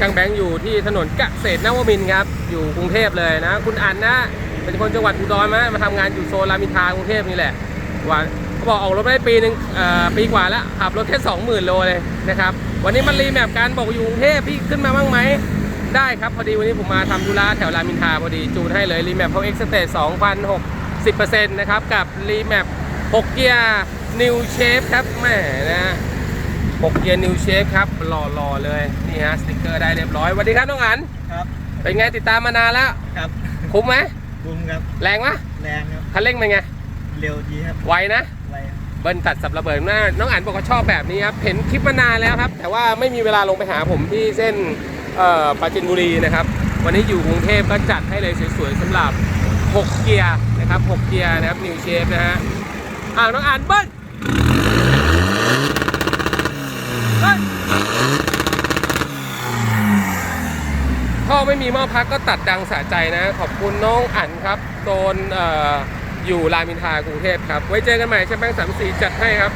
ช่างแบงค์อยู่ที่ถนนเกษตรนวมินครับ อยู่กรุงเทพเลยนะ คุณอันนะ เป็นคนจังหวัดอุดรมามาทำงานอยู่โซนรามินทากรุงเทพนี่แหละว่าเขาบอกออกรถได้ปีหนึ่งปีกว่าแล้วขับรถแค่20,000โลเลยนะครับ วันนี้มันรีแมปกันบอกอยู่กรุงเทพพี่ขึ้นมาบ้างไหมได้ครับ พอดีวันนี้ผมมาทำธุระแถวรามินทาพอดีจูนให้เลยรีแมปเขาเอ็กซ์เตท2,060%นหกสิบเปอร์เซ็นต์นะครับกับรีแมป6เกียร์นิวเชฟครับแหมนะ 6เกียร์นิวเชฟครับหล่อๆเลย นี่ฮะสติกเกอร์ได้เรียบร้อยสวัสดีครับน้องอันครับ เป็นไงติดตามมานานแล้ว ครับ คุ้มไหมคุ้มครับ แรงไหมแรงครับ คันเร่งเป็นไง เร็วดีครับ ไวนะ ไวครับเบิ้ลตัดสับระเบิดหน้า น้องอันบอกว่าชอบแบบนี้ครับ เห็นคลิปมานานแล้วครับ แต่ว่าไม่มีเวลาลงไปหาผมที่เส้นเอ่อปราจินบุรีนะครับ วันนี้อยู่กรุงเทพก็จัดให้เลยสวยๆสำหรับ 6 เกียร์นะครับ 6 เกียร์นะครับนิวเชฟนะฮะ อ่าน้องอันเบิ้ลเบิ้ลท่อ ไม่มีหม้อพักก็ตัดดังสะใจนะ ขอบคุณน้องอั๋นครับโซนออยู่รามินทากรุงเทพครับ ไว้เจอกันใหม่ใช่ไหมสามสี่จัดให้ครับ